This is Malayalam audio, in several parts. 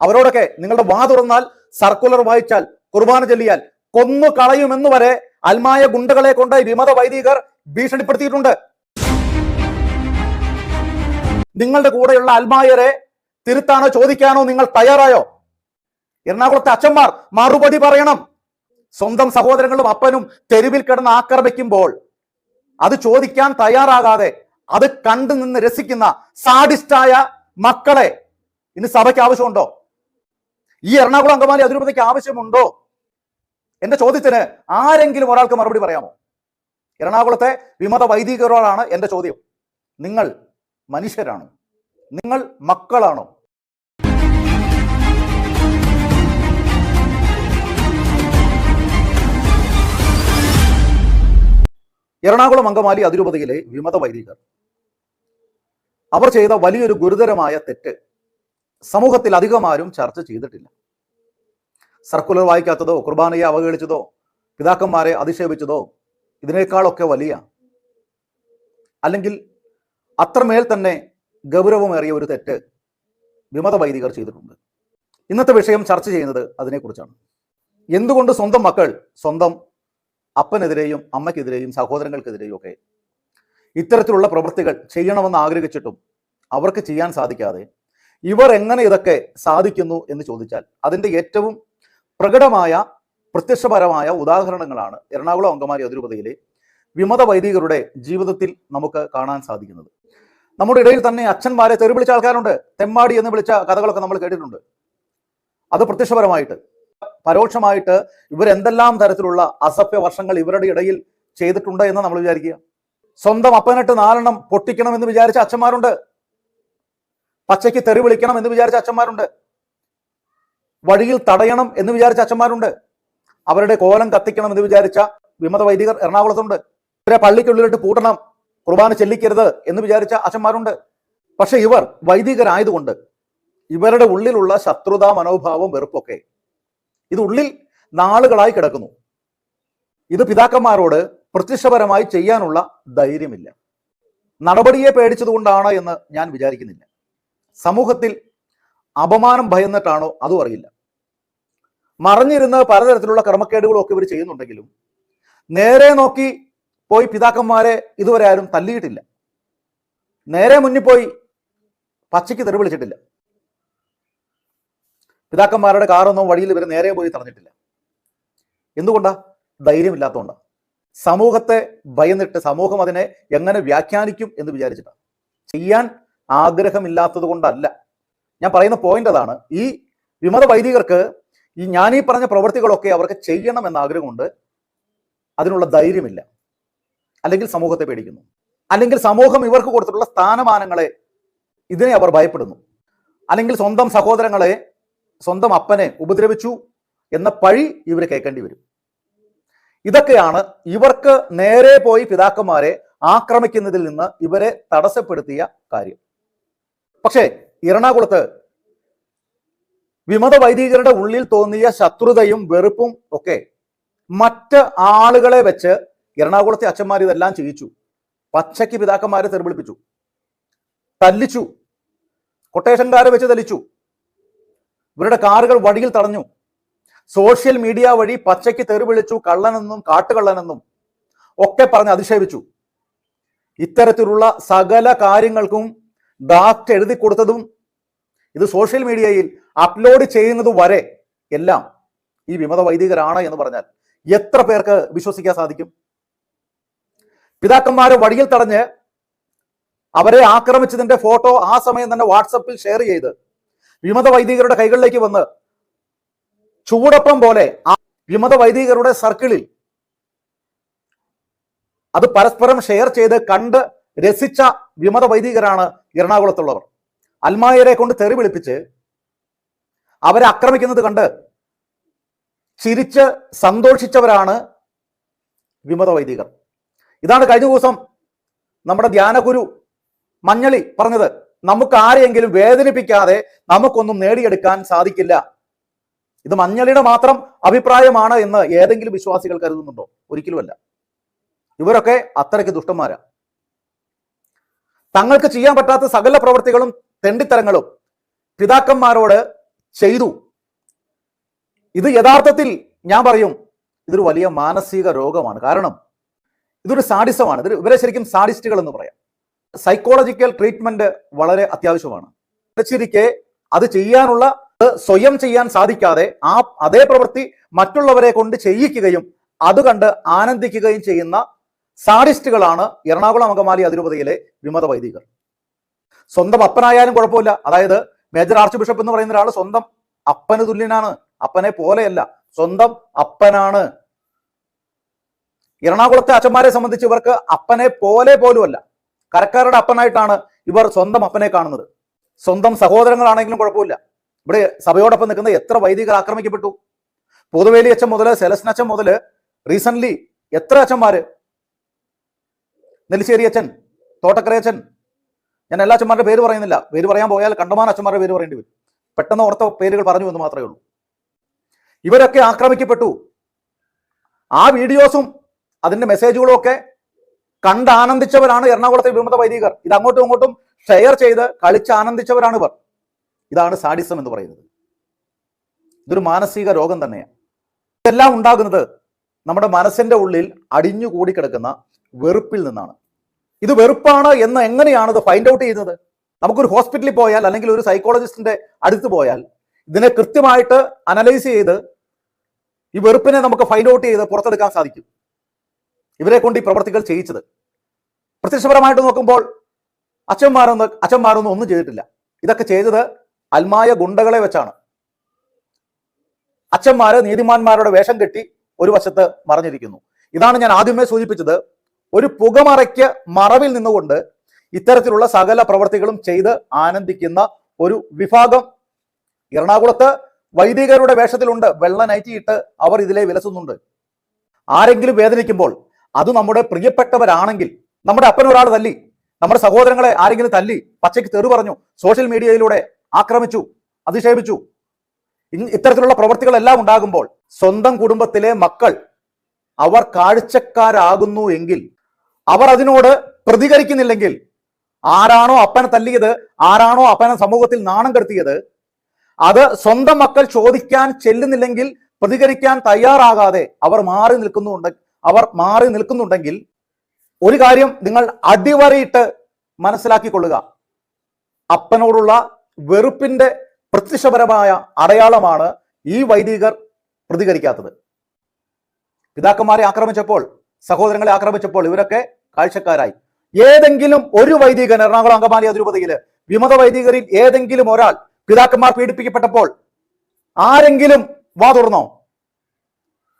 അവരോടൊക്കെ നിങ്ങളുടെ വാ തുറന്നാൽ സർക്കുലർ വായിച്ചാൽ കുർബാന ചൊല്ലിയാൽ കൊന്നു കളയുമെന്ന് വരെ അൽമായ ഗുണ്ടകളെ കൊണ്ട് വിമത വൈദികർ ഭീഷണിപ്പെടുത്തിയിട്ടുണ്ട്. നിങ്ങളുടെ കൂടെയുള്ള അൽമായരെ തിരുത്താനോ ചോദിക്കാനോ നിങ്ങൾ തയ്യാറായോ? എറണാകുളത്തെ അച്ഛന്മാർ മറുപടി പറയണം. സ്വന്തം സഹോദരങ്ങളും അപ്പനും തെരുവിൽ കിടന്ന് ആക്രമിക്കുമ്പോൾ അത് ചോദിക്കാൻ തയ്യാറാകാതെ അത് കണ്ടു നിന്ന് രസിക്കുന്ന സാഡിസ്റ്റായ മക്കളെ ഇനി സഭയ്ക്ക് ആവശ്യമുണ്ടോ? ഈ എറണാകുളം അങ്കമാലി അതിരൂപതയ്ക്ക് ആവശ്യമുണ്ടോ? എന്റെ ചോദ്യത്തിന് ആരെങ്കിലും ഒരാൾക്ക് മറുപടി പറയാമോ? എറണാകുളത്തെ വിമത വൈദികരോടാണ് എന്റെ ചോദ്യം. നിങ്ങൾ മനുഷ്യരാണോ? നിങ്ങൾ മക്കളാണോ? എറണാകുളം അങ്കമാലി അതിരൂപതയിലെ വിമത വൈദികർ. അവർ ചെയ്ത വലിയൊരു ഗുരുതരമായ തെറ്റ്. സമൂഹത്തിൽ അധികമാരും ചർച്ച ചെയ്തിട്ടില്ല. സർക്കുലർ വായിക്കാത്തതോ കുർബാനയെ അവഗണിച്ചതോ പിതാക്കന്മാരെ അധിക്ഷേപിച്ചതോ ഇതിനേക്കാളൊക്കെ വലിയ അല്ലെങ്കിൽ അത്രമേൽ തന്നെ ഗൗരവമേറിയ ഒരു തെറ്റ് വിമത വൈദികർ ചെയ്തിട്ടുണ്ട്. ഇന്നത്തെ വിഷയം ചർച്ച ചെയ്യുന്നത് അതിനെക്കുറിച്ചാണ്. എന്തുകൊണ്ട് സ്വന്തം മക്കൾ സ്വന്തം അപ്പനെതിരെയും അമ്മയ്ക്കെതിരെയും സഹോദരങ്ങൾക്കെതിരെയും ഒക്കെ ഇത്തരത്തിലുള്ള പ്രവൃത്തികൾ ചെയ്യണമെന്ന് ആഗ്രഹിച്ചിട്ടും അവർക്ക് ചെയ്യാൻ സാധിക്കാതെ ഇവർ എങ്ങനെ ഇതൊക്കെ സാധിക്കുന്നു എന്ന് ചോദിച്ചാൽ അതിന്റെ ഏറ്റവും പ്രകടമായ പ്രത്യക്ഷപരമായ ഉദാഹരണങ്ങളാണ് എറണാകുളം അങ്കമാരി അതിരൂപതയിലെ വിമത വൈദികരുടെ ജീവിതത്തിൽ നമുക്ക് കാണാൻ സാധിക്കുന്നത്. നമ്മുടെ ഇടയിൽ തന്നെ അച്ഛന്മാരെ തെറി വിളിച്ച ആൾക്കാരുണ്ട്. തെമ്മാടി എന്ന് വിളിച്ച കഥകളൊക്കെ നമ്മൾ കേട്ടിട്ടുണ്ട്. അത് പ്രത്യക്ഷപരമായിട്ട് പരോക്ഷമായിട്ട് ഇവരെന്തെല്ലാം തരത്തിലുള്ള അസഭ്യ വർഷങ്ങൾ ഇവരുടെ ഇടയിൽ ചെയ്തിട്ടുണ്ട് എന്ന് നമ്മൾ വിചാരിക്കുക. സ്വന്തം അപ്പനിട്ട് നാലെണ്ണം പൊട്ടിക്കണം എന്ന് വിചാരിച്ച അച്ഛന്മാരുണ്ട്. പച്ചയ്ക്ക് തെറി വിളിക്കണം എന്ന് വിചാരിച്ച അച്ഛന്മാരുണ്ട്. വഴിയിൽ തടയണം എന്ന് വിചാരിച്ച അച്ഛന്മാരുണ്ട്. അവരുടെ കോലം കത്തിക്കണം എന്ന് വിചാരിച്ച വിമത വൈദികർ എറണാകുളത്തുണ്ട്. ഇവരെ പള്ളിക്കുള്ളിലിട്ട് പൂട്ടണം കുർബാന ചെല്ലിക്കരുത് എന്ന് വിചാരിച്ച അച്ഛന്മാരുണ്ട്. പക്ഷെ ഇവർ വൈദികരായതുകൊണ്ട് ഇവരുടെ ഉള്ളിലുള്ള ശത്രുതാ മനോഭാവം വെറുപ്പൊക്കെ ഇത് ഉള്ളിൽ നാളുകളായി കിടക്കുന്നു. ഇത് പിതാക്കന്മാരോട് പ്രത്യക്ഷപരമായി ചെയ്യാനുള്ള ധൈര്യമില്ല. നടപടിയെ പേടിച്ചതുകൊണ്ടാണ് എന്ന് ഞാൻ വിചാരിക്കുന്നില്ല. സമൂഹത്തിൽ അപമാനം ഭയന്നിട്ടാണോ? അതും അറിയില്ല. മറഞ്ഞിരുന്ന് പലതരത്തിലുള്ള ക്രമക്കേടുകളും ഒക്കെ ഇവർ ചെയ്യുന്നുണ്ടെങ്കിലും നേരെ നോക്കി പോയി പിതാക്കന്മാരെ ഇതുവരെ ആരും തല്ലിയിട്ടില്ല. നേരെ മുന്നിൽ പോയി പച്ചയ്ക്ക് തെറി വിളിച്ചിട്ടില്ല. പിതാക്കന്മാരുടെ കാറൊന്നും വഴിയിൽ ഇവർ നേരെ പോയി തടഞ്ഞിട്ടില്ല. എന്തുകൊണ്ടാ? ധൈര്യമില്ലാത്തതുകൊണ്ടാ സമൂഹത്തെ ഭയന്നിട്ട് സമൂഹം അതിനെ എങ്ങനെ വ്യാഖ്യാനിക്കും എന്ന് വിചാരിച്ചിട്ടാണ് ചെയ്യാൻ ആഗ്രഹമില്ലാത്തത് കൊണ്ടല്ല ഞാൻ പറയുന്ന പോയിന്റ് അതാണ്. ഈ വിമത വൈദികർക്ക് ഈ ഞാൻ ഈ പറഞ്ഞ പ്രവൃത്തികളൊക്കെ അവർക്ക് ചെയ്യണം എന്ന ആഗ്രഹമുണ്ട്. അതിനുള്ള ധൈര്യമില്ല. അല്ലെങ്കിൽ സമൂഹത്തെ പേടിക്കുന്നു. അല്ലെങ്കിൽ സമൂഹം ഇവർക്ക് കൊടുത്തിട്ടുള്ള സ്ഥാനമാനങ്ങളെ ഇതിനെ അവർ ഭയപ്പെടുന്നു. അല്ലെങ്കിൽ സ്വന്തം സഹോദരങ്ങളെ സ്വന്തം അപ്പനെ ഉപദ്രവിച്ചു എന്ന പഴി ഇവർ കേൾക്കേണ്ടി വരും. ഇതൊക്കെയാണ് ഇവർക്ക് നേരെ പോയി പിതാക്കന്മാരെ ആക്രമിക്കുന്നതിൽ നിന്ന് ഇവരെ തടസ്സപ്പെടുത്തിയ കാര്യം. പക്ഷേ എറണാകുളത്ത് വിമത വൈദികരുടെ ഉള്ളിൽ തോന്നിയ ശത്രുതയും വെറുപ്പും ഒക്കെ മറ്റ് ആളുകളെ വെച്ച് എറണാകുളത്തെ അച്ഛന്മാർ ഇതെല്ലാം ചെയ്യിച്ചു. പച്ചയ്ക്ക് പിതാക്കന്മാരെ തെറിവിളിപ്പിച്ചു. തല്ലിച്ചു. കൊട്ടേഷൻകാരെ വെച്ച് തല്ലിച്ചു. ഇവരുടെ കാറുകൾ വഴിയിൽ തടഞ്ഞു. സോഷ്യൽ മീഡിയ വഴി പച്ചയ്ക്ക് തെറി വിളിച്ചു കള്ളനെന്നും കാട്ടുകള്ളനെന്നും ഒക്കെ പറഞ്ഞ് അധിക്ഷേപിച്ചു ഇത്തരത്തിലുള്ള സകല കാര്യങ്ങൾക്കും ഡ്രാഫ്റ്റ് എഴുതി കൊടുത്തതും ഇത് സോഷ്യൽ മീഡിയയിൽ അപ്ലോഡ് ചെയ്യുന്നത് വരെ എല്ലാം ഈ വിമത വൈദികരാണ് എന്ന് പറഞ്ഞാൽ എത്ര പേർക്ക് വിശ്വസിക്കാൻ സാധിക്കും? പിതാക്കന്മാരെ വഴിയിൽ തടഞ്ഞ് അവരെ ആക്രമിച്ചതിന്റെ ഫോട്ടോ ആ സമയം തന്നെ വാട്സപ്പിൽ ഷെയർ ചെയ്ത് വിമത വൈദികരുടെ കൈകളിലേക്ക് വന്ന് ചൂടപ്പം പോലെ ആ വിമത വൈദികരുടെ സർക്കിളിൽ അത് പരസ്പരം ഷെയർ ചെയ്ത് കണ്ട് രസിച്ച വിമത വൈദികരാണ് എറണാകുളത്തുള്ളവർ. അൽമായരെ കൊണ്ട് തെറി വിളിപ്പിച്ച് അവരെ ആക്രമിക്കുന്നത് കണ്ട് ചിരിച്ച് സന്തോഷിച്ചവരാണ് വിമത വൈദികർ. ഇതാണ് കഴിഞ്ഞ ദിവസം നമ്മുടെ ധ്യാനഗുരു മഞ്ഞളി പറഞ്ഞത് നമുക്ക് ആരെയെങ്കിലും വേദനിപ്പിക്കാതെ നമുക്കൊന്നും നേടിയെടുക്കാൻ സാധിക്കില്ല. ഇത് മഞ്ഞളിയുടെ മാത്രം അഭിപ്രായമാണ് എന്ന് ഏതെങ്കിലും വിശ്വാസികൾ കരുതുന്നുണ്ടോ? ഒരിക്കലുമല്ല. ഇവരൊക്കെ അത്രയ്ക്ക് ദുഷ്ടന്മാരാ. തങ്ങൾക്ക് ചെയ്യാൻ പറ്റാത്ത സകല പ്രവൃത്തികളും തെണ്ടിത്തരങ്ങളും പിതാക്കന്മാരോട് ചെയ്തു. ഇത് യഥാർത്ഥത്തിൽ ഞാൻ പറയും ഇതൊരു വലിയ മാനസിക രോഗമാണ്. കാരണം ഇതൊരു സാഡിസമാണ്. ഇത് ഇവരെ ശരിക്കും സാഡിസ്റ്റുകൾ എന്ന് പറയാം. സൈക്കോളജിക്കൽ ട്രീറ്റ്മെന്റ് വളരെ അത്യാവശ്യമാണ്. ശരിക്കെ അത് ചെയ്യാനുള്ള സ്വയം ചെയ്യാൻ സാധിക്കാതെ ആ അതേ പ്രവൃത്തി മറ്റുള്ളവരെ കൊണ്ട് ചെയ്യിക്കുകയും അത് കണ്ട് ആനന്ദിക്കുകയും ചെയ്യുന്ന സാഡിസ്റ്റുകളാണ് എറണാകുളം അങ്കമാലി അതിരൂപതയിലെ വിമത വൈദികർ. സ്വന്തം അപ്പനായാലും കുഴപ്പമില്ല. അതായത് മേജർ ആർച്ച് ബിഷപ്പ് എന്ന് പറയുന്ന ഒരാൾ സ്വന്തം അപ്പന് തുല്യനാണ്. അപ്പനെ പോലെയല്ല. സ്വന്തം അപ്പനാണ്. എറണാകുളത്തെ അച്ഛന്മാരെ സംബന്ധിച്ച് ഇവർക്ക് അപ്പനെ പോലെ പോലുമല്ല. കരക്കാരുടെ അപ്പനായിട്ടാണ് ഇവർ സ്വന്തം അപ്പനെ കാണുന്നത്. സ്വന്തം സഹോദരങ്ങളാണെങ്കിലും കുഴപ്പമില്ല. ഇവിടെ സഭയോടൊപ്പം നിൽക്കുന്ന എത്ര വൈദികർ ആക്രമിക്കപ്പെട്ടു? പൊതുവേലി അച്ഛൻ മുതൽ സെലസ്നച്ഛൻ മുതൽ റീസെന്റ് എത്ര അച്ഛന്മാര് നെല്ലിശ്ശേരി അച്ഛൻ തോട്ടക്കര അച്ഛൻ. ഞാൻ എല്ലാ അച്ഛന്മാരുടെ പേര് പറയുന്നില്ല. പേര് പറയാൻ പോയാൽ കണ്ടമാൻ അച്ഛന്മാരുടെ പേര് പറയേണ്ടി വരും. പെട്ടെന്ന് ഓർത്ത പേരുകൾ പറഞ്ഞു എന്ന് മാത്രമേ ഉള്ളൂ. ഇവരൊക്കെ ആക്രമിക്കപ്പെട്ടു. ആ വീഡിയോസും അതിന്റെ മെസ്സേജുകളും ഒക്കെ കണ്ട് ആനന്ദിച്ചവരാണ് എറണാകുളത്തെ വിമത വൈദികർ. ഇത് അങ്ങോട്ടും ഇങ്ങോട്ടും ഷെയർ ചെയ്ത് കളിച്ച് ആനന്ദിച്ചവരാണ് ഇവർ. ഇതാണ് സാഡിസം എന്ന് പറയുന്നത്. ഇതൊരു മാനസിക രോഗം തന്നെയാണ്. ഇതെല്ലാം ഉണ്ടാകുന്നത് നമ്മുടെ മനസ്സിന്റെ ഉള്ളിൽ അടിഞ്ഞുകൂടി കിടക്കുന്ന വെറുപ്പിൽ നിന്നാണ്. ഇത് വെറുപ്പാണ് എന്ന് എങ്ങനെയാണ് ഇത് ഫൈൻഡ് ഔട്ട് ചെയ്യുന്നത്? നമുക്കൊരു ഹോസ്പിറ്റലിൽ പോയാൽ അല്ലെങ്കിൽ ഒരു സൈക്കോളജിസ്റ്റിന്റെ അടുത്ത് പോയാൽ ഇതിനെ കൃത്യമായിട്ട് അനലൈസ് ചെയ്ത് ഈ വെറുപ്പിനെ നമുക്ക് ഫൈൻഡ് ഔട്ട് ചെയ്ത് പുറത്തെടുക്കാൻ സാധിക്കും. ഇവരെ കൊണ്ട് ഈ പ്രവർത്തികൾ ചെയ്യിച്ചത്. പ്രത്യക്ഷപരമായിട്ട് നോക്കുമ്പോൾ അച്ഛന്മാരൊന്ന് അച്ഛന്മാരൊന്നും ഒന്നും ചെയ്തിട്ടില്ല. ഇതൊക്കെ ചെയ്തത് അൽമായ ഗുണ്ടകളെ വെച്ചാണ്. അച്ഛന്മാര് നീതിമാന്മാരുടെ വേഷം കെട്ടി ഒരു വശത്ത് മറഞ്ഞിരിക്കുന്നു. ഇതാണ് ഞാൻ ആദ്യമേ സൂചിപ്പിച്ചത്. ഒരു പുകമറയ്ക്ക് മറവിൽ നിന്നുകൊണ്ട് ഇത്തരത്തിലുള്ള സകല പ്രവർത്തികളും ചെയ്ത് ആനന്ദിക്കുന്ന ഒരു വിഭാഗം. എറണാകുളത്ത് വൈദികരുടെ വേഷത്തിലുണ്ട്. വെള്ള നൈറ്റിയിട്ട് അവർ ഇതിലെ വിലസുന്നുണ്ട്. ആരെങ്കിലും വേദനിക്കുമ്പോൾ അത് നമ്മുടെ പ്രിയപ്പെട്ടവരാണെങ്കിൽ നമ്മുടെ അപ്പൻ ഒരാൾ തല്ലി നമ്മുടെ സഹോദരങ്ങളെ ആരെങ്കിലും തല്ലി പച്ചയ്ക്ക് തെറി പറഞ്ഞു സോഷ്യൽ മീഡിയയിലൂടെ ആക്രമിച്ചു അധിക്ഷേപിച്ചു ഇത്തരത്തിലുള്ള പ്രവർത്തികളെല്ലാം ഉണ്ടാകുമ്പോൾ സ്വന്തം കുടുംബത്തിലെ മക്കൾ അവർ കാഴ്ചക്കാരാകുന്നു എങ്കിൽ അവർ അതിനോട് പ്രതികരിക്കുന്നില്ലെങ്കിൽ ആരാണോ അപ്പനെ തല്ലിയത് ആരാണോ അപ്പനെ സമൂഹത്തിൽ നാണം കെടുത്തിയത് അത് സ്വന്തം മക്കൾ ചോദിക്കാൻ ചെല്ലുന്നില്ലെങ്കിൽ പ്രതികരിക്കാൻ തയ്യാറാകാതെ അവർ മാറി നിൽക്കുന്നുണ്ട് അവർ മാറി നിൽക്കുന്നുണ്ടെങ്കിൽ ഒരു കാര്യം നിങ്ങൾ അടിവരയിട്ട് മനസ്സിലാക്കിക്കൊള്ളുക. അപ്പനോടുള്ള വെറുപ്പിന്റെ പ്രത്യക്ഷപരമായ അടയാളമാണ് ഈ വൈദികർ പ്രതികരിക്കാത്തത്. പിതാക്കന്മാരെ ആക്രമിച്ചപ്പോൾ സഹോദരങ്ങളെ ആക്രമിച്ചപ്പോൾ ഇവരൊക്കെ കാഴ്ചക്കാരായി. ഏതെങ്കിലും ഒരു വൈദികൻ എറണാകുളം അങ്കമാലി അതിരൂപതയിൽ വിമത വൈദികരിൽ ഏതെങ്കിലും ഒരാൾ പിതാക്കന്മാർ പീഡിപ്പിക്കപ്പെട്ടപ്പോൾ ആരെങ്കിലും വാ തുറന്നോ?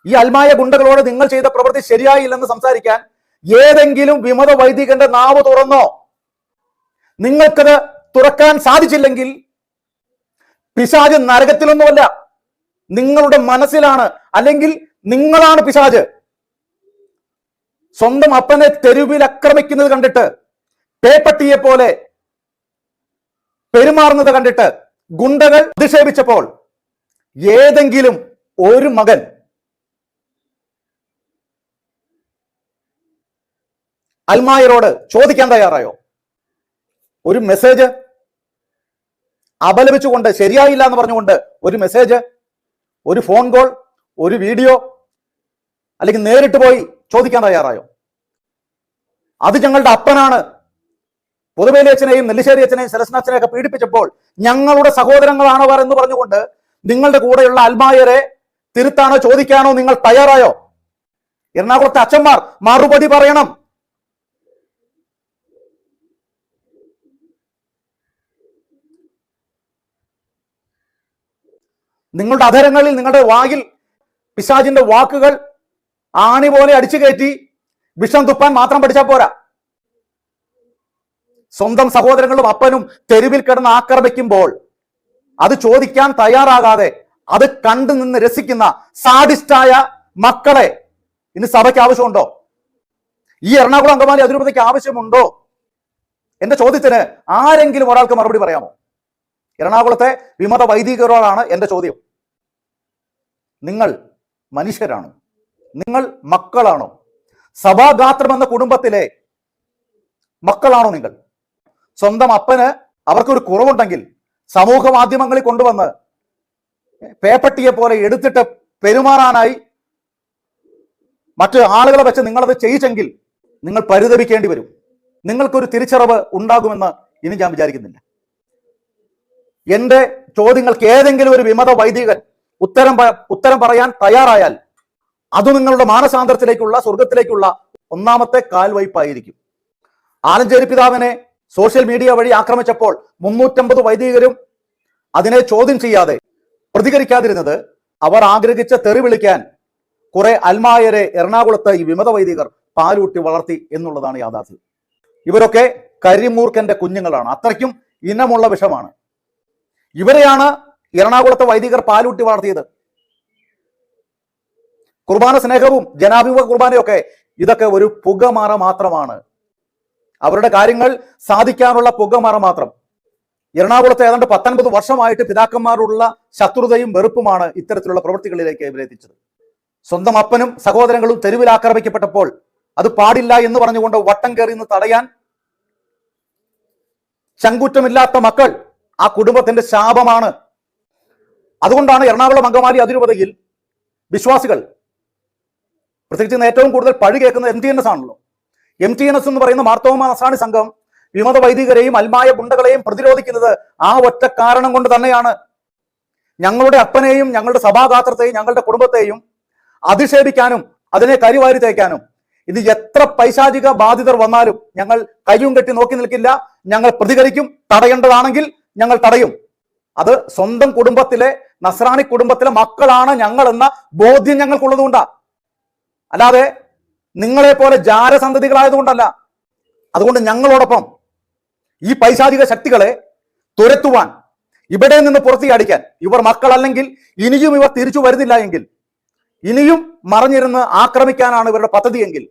ഈ അൽമായ ഗുണ്ടകളോട് നിങ്ങൾ ചെയ്ത പ്രവൃത്തി ശരിയായില്ലെന്ന് സംസാരിക്കാൻ ഏതെങ്കിലും വിമത വൈദികന്റെ നാവ് തുറന്നോ? നിങ്ങൾക്കത് തുറക്കാൻ സാധിച്ചില്ലെങ്കിൽ പിശാജ് നരകത്തിലൊന്നുമല്ല. നിങ്ങളുടെ മനസ്സിലാണ് അല്ലെങ്കിൽ നിങ്ങളാണ് പിശാജ്. സ്വന്തം അപ്പനെ തെരുവിൽ ആക്രമിക്കുന്നത് കണ്ടിട്ട് പേപ്പട്ടിയെ പോലെ പെരുമാറുന്നത് കണ്ടിട്ട് ഗുണ്ടകൾ അധിക്ഷേപിച്ചപ്പോൾ ഏതെങ്കിലും ഒരു മകൻ അൽമായറോട് ചോദിക്കാൻ തയ്യാറായോ? ഒരു മെസ്സേജ് അപലപിച്ചുകൊണ്ട് ശരിയായില്ല എന്ന് പറഞ്ഞുകൊണ്ട് ഒരു മെസ്സേജ് ഒരു ഫോൺ കോൾ ഒരു വീഡിയോ അല്ലെങ്കിൽ നേരിട്ട് പോയി ചോദിക്കാൻ തയ്യാറായോ? അത് ഞങ്ങളുടെ അപ്പനാണ്. പൊതുവേലി അച്ഛനെയും നെല്ലിശ്ശേരി അച്ഛനെയും സെലസ്ന അച്ഛനെയൊക്കെ പീഡിപ്പിച്ചപ്പോൾ ഞങ്ങളുടെ സഹോദരങ്ങളാണ് അവർ എന്ന് പറഞ്ഞുകൊണ്ട് നിങ്ങളുടെ കൂടെയുള്ള അൽമായരെ തിരുത്താനോ ചോദിക്കാനോ നിങ്ങൾ തയ്യാറായോ? എറണാകുളത്തെ അച്ഛന്മാർ മറുപടി പറയണം. നിങ്ങളുടെ അധരങ്ങളിൽ നിങ്ങളുടെ വായിൽ പിശാജിന്റെ വാക്കുകൾ ആണി പോലെ അടിച്ചു കയറ്റി വിഷം തുപ്പാൻ മാത്രം പഠിച്ചാൽ പോരാ. സ്വന്തം സഹോദരങ്ങളും അപ്പനും തെരുവിൽ കിടന്ന് ആക്രമിക്കുമ്പോൾ അത് ചോദിക്കാൻ തയ്യാറാകാതെ അത് കണ്ടു നിന്ന് രസിക്കുന്ന സാഡിസ്റ്റായ മക്കളെ ഇന്ന് സഭയ്ക്ക് ആവശ്യമുണ്ടോ? ഈ എറണാകുളം അങ്കമാലി അതിരൂപതയ്ക്ക് ആവശ്യമുണ്ടോ? എന്റെ ചോദ്യത്തിന് ആരെങ്കിലും ഒരാൾക്ക് മറുപടി പറയാമോ? എറണാകുളത്തെ വിമത വൈദികരോടാണ് എന്റെ ചോദ്യം. നിങ്ങൾ മനുഷ്യരാണോ. നിങ്ങൾ മക്കളാണോ? സഭാഗാത്രം എന്ന കുടുംബത്തിലെ മക്കളാണോ നിങ്ങൾ? സ്വന്തം അപ്പന് അവർക്കൊരു കുറവുണ്ടെങ്കിൽ സമൂഹ മാധ്യമങ്ങളിൽ കൊണ്ടുവന്ന് പേപ്പട്ടിയെ പോലെ എടുത്തിട്ട് പെരുമാറാനായി മറ്റു ആളുകളെ വെച്ച് നിങ്ങളത് ചെയ്യിച്ചെങ്കിൽ നിങ്ങൾ പരിതപിക്കേണ്ടി വരും. നിങ്ങൾക്കൊരു തിരിച്ചറിവ് ഉണ്ടാകുമെന്ന് ഇനി ഞാൻ വിചാരിക്കുന്നില്ല. എന്റെ ചോദ്യങ്ങൾക്ക് ഏതെങ്കിലും ഒരു വിമത വൈദികൻ ഉത്തരം ഉത്തരം പറയാൻ തയ്യാറായാൽ അത് നിങ്ങളുടെ മാനസാന്തരത്തിലേക്കുള്ള സ്വർഗത്തിലേക്കുള്ള ഒന്നാമത്തെ കാൽവയ്പായിരിക്കും ആലഞ്ചേരി പിതാവിനെ സോഷ്യൽ മീഡിയ വഴി ആക്രമിച്ചപ്പോൾ മുന്നൂറ്റമ്പത് വൈദികരും അതിനെ ചോദ്യം ചെയ്യാതെ പ്രതികരിക്കാതിരുന്നത് അവർ ആഗ്രഹിച്ച തെറി വിളിക്കാൻ കുറെ അൽമായരെ എറണാകുളത്ത് ഈ വിമത വൈദികർ പാലൂട്ടി വളർത്തി എന്നുള്ളതാണ് യാഥാർത്ഥ്യം. ഇവരൊക്കെ കരിമൂർക്കന്റെ കുഞ്ഞുങ്ങളാണ്. അത്രയ്ക്കും ഇനമുള്ള വിഷമാണ്. ഇവരെയാണ് എറണാകുളത്തെ വൈദികർ പാലൂട്ടി വളർത്തിയത്. കുർബാന സ്നേഹവും ജനാഭിമുഖ കുർബാനയൊക്കെ ഇതൊക്കെ ഒരു പുകമറ മാത്രമാണ്. അവരുടെ കാര്യങ്ങൾ സാധിക്കാനുള്ള പുകമറ മാത്രം. എറണാകുളത്ത് ഏതാണ്ട് പത്തൊൻപത് വർഷമായിട്ട് പിതാക്കന്മാരുള്ള ശത്രുതയും വെറുപ്പുമാണ് ഇത്തരത്തിലുള്ള പ്രവൃത്തികളിലേക്ക് ഇവരെ എത്തിച്ചത് സ്വന്തം അപ്പനും സഹോദരങ്ങളും തെരുവിൽ ആക്രമിക്കപ്പെട്ടപ്പോൾ അത് പാടില്ല എന്ന് പറഞ്ഞുകൊണ്ട് വട്ടം കയറി നിന്ന് തടയാൻ ചങ്കുറ്റമില്ലാത്ത മക്കൾ ആ കുടുംബത്തിന്റെ ശാപമാണ്. അതുകൊണ്ടാണ് എറണാകുളം അങ്കമാലി അതിരൂപതയിൽ വിശ്വാസികൾ പ്രത്യേകിച്ച് ഏറ്റവും കൂടുതൽ പഴി കേൾക്കുന്നത് എം ടി എൻ എസ് ആണല്ലോ. എം ടി എൻ എസ് എന്ന് പറയുന്ന മാർത്തോമ നസാണി സംഘം വിമത വൈദികരെയും അൽമായ ഗുണ്ടകളെയും പ്രതിരോധിക്കുന്നത് ആ ഒറ്റ കാരണം കൊണ്ട് തന്നെയാണ്. ഞങ്ങളുടെ അപ്പനെയും ഞങ്ങളുടെ സഭാഗാത്രത്തെയും ഞങ്ങളുടെ കുടുംബത്തെയും അധിക്ഷേപിക്കാനും അതിനെ കരിവാരി തേക്കാനും ഇത് എത്ര പൈശാചിക ബാധിതർ വന്നാലും ഞങ്ങൾ കയ്യും കെട്ടി നോക്കി നിൽക്കില്ല. ഞങ്ങൾ പ്രതികരിക്കും തടയേണ്ടതാണെങ്കിൽ ഞങ്ങൾ തടയും. അത് സ്വന്തം കുടുംബത്തിലെ നസ്രാണി കുടുംബത്തിലെ മക്കളാണ് ഞങ്ങൾ എന്ന ബോധ്യം ഞങ്ങൾക്കുള്ളതുകൊണ്ടാ. അല്ലാതെ നിങ്ങളെ പോലെ ജാരസന്തതികളായതുകൊണ്ടല്ല. അതുകൊണ്ട് ഞങ്ങളോടൊപ്പം ഈ പൈശാചിക ശക്തികളെ തുരത്തുവാൻ ഇവിടെ നിന്ന് പുറത്തിയടിക്കാൻ ഇവർ മക്കളല്ലെങ്കിൽ ഇനിയും ഇവർ തിരിച്ചു വരുന്നില്ല എങ്കിൽ ഇനിയും മറഞ്ഞിരുന്ന് ആക്രമിക്കാനാണ് ഇവരുടെ പദ്ധതിയെങ്കിൽ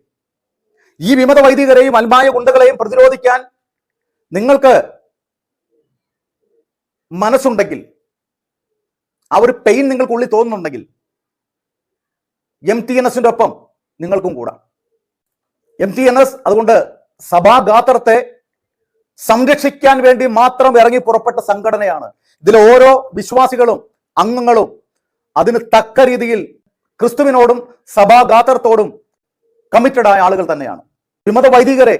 ഈ വിമത വൈദികരെയും അൽമായ ഗുണ്ടകളെയും പ്രതിരോധിക്കാൻ നിങ്ങൾക്ക് മനസ്സുണ്ടെങ്കിൽ ആ ഒരു പെയിൻ നിങ്ങൾക്കുള്ളിൽ തോന്നുന്നുണ്ടെങ്കിൽ എം ടി എൻ എസിന്റെ ഒപ്പം നിങ്ങൾക്കും കൂടാം. എം ടി എൻ എസ് അതുകൊണ്ട് സഭാഗാത്രത്തെ സംരക്ഷിക്കാൻ വേണ്ടി മാത്രം ഇറങ്ങി പുറപ്പെട്ട സംഘടനയാണ്. ഇതിലെ ഓരോ വിശ്വാസികളും അംഗങ്ങളും അതിന് തക്ക രീതിയിൽ ക്രിസ്തുവിനോടും സഭാഗാത്രത്തോടും കമ്മിറ്റഡ് ആയ ആളുകൾ തന്നെയാണ്. വിമത വൈദികരെ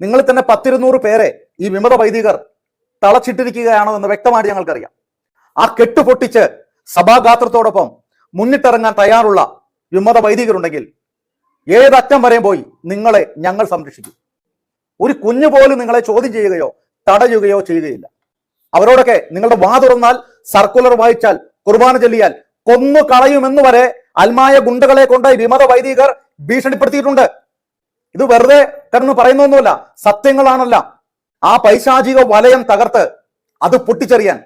നിങ്ങൾ തന്നെ പത്തിരുന്നൂറ് പേരെ ഈ വിമത വൈദികർ തളച്ചിട്ടിരിക്കുകയാണോ എന്ന് വ്യക്തമായിട്ട് ഞങ്ങൾക്കറിയാം. ആ കെട്ടുപൊട്ടിച്ച് സഭാഗാത്രത്തോടൊപ്പം മുന്നിട്ടിറങ്ങാൻ തയ്യാറുള്ള വിമത വൈദികരുണ്ടെങ്കിൽ ഏതറ്റം വരെയും പോയി നിങ്ങളെ ഞങ്ങൾ സംരക്ഷിക്കും. ഒരു കുഞ്ഞു പോലും നിങ്ങളെ ചോദ്യം ചെയ്യുകയോ തടയുകയോ ചെയ്യുകയില്ല. അവരോടൊക്കെ നിങ്ങളുടെ വാ തുറന്നാൽ സർക്കുലർ വായിച്ചാൽ കുർബാന ചൊല്ലിയാൽ കൊന്നു കളയുമെന്ന് വരെ അൽമായ ഗുണ്ടകളെ കൊണ്ട് വിമത വൈദികർ ഭീഷണിപ്പെടുത്തിയിട്ടുണ്ട്. ഇത് വെറുതെ കിടന്ന് പറയുന്നൊന്നുമല്ല സത്യങ്ങളാണല്ല. ആ പൈശാചിക വലയം തകർത്ത് അത് പൊട്ടിച്ചെറിയാൻ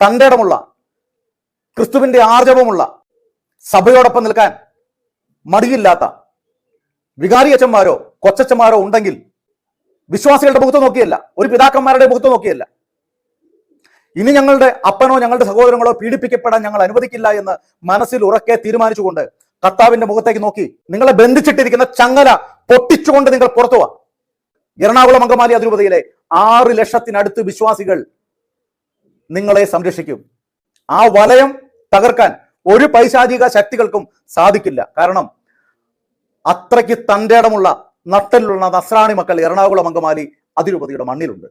തന്റെ ഇടമുള്ള ക്രിസ്തുവിന്റെ ആർജവമുള്ള സഭയോടൊപ്പം നിൽക്കാൻ മടിയില്ലാത്ത വികാരിയച്ചന്മാരോ കൊച്ചച്ചന്മാരോ ഉണ്ടെങ്കിൽ വിശ്വാസികളുടെ മുഖത്ത് നോക്കിയല്ല ഒരു പിതാക്കന്മാരുടെ മുഖത്ത് നോക്കിയല്ല. ഇനി ഞങ്ങളുടെ അപ്പനോ ഞങ്ങളുടെ സഹോദരങ്ങളോ പീഡിപ്പിക്കപ്പെടാൻ ഞങ്ങൾ അനുവദിക്കില്ല എന്ന് മനസ്സിൽ ഉറക്കെ തീരുമാനിച്ചുകൊണ്ട് കർത്താവിന്റെ മുഖത്തേക്ക് നോക്കി നിങ്ങളെ ബന്ധിച്ചിട്ടിരിക്കുന്ന ചങ്ങല പൊട്ടിച്ചുകൊണ്ട് നിങ്ങൾ പുറത്തു വാ. എറണാകുളം അങ്കമാലി അതിരൂപതയിലെ ആറ് ലക്ഷത്തിനടുത്ത് വിശ്വാസികൾ നിങ്ങളെ സംരക്ഷിക്കും. ആ വലയം തകർക്കാൻ ഒരു പൈശാചിക ശക്തികൾക്കും സാധിക്കില്ല. കാരണം അത്രയ്ക്ക് തന്റെ ഇടമുള്ള നട്ടലിലുള്ള നസ്രാണി മക്കൾ എറണാകുളം അങ്കമാലി അതിരൂപതയുടെ മണ്ണിലുണ്ട്.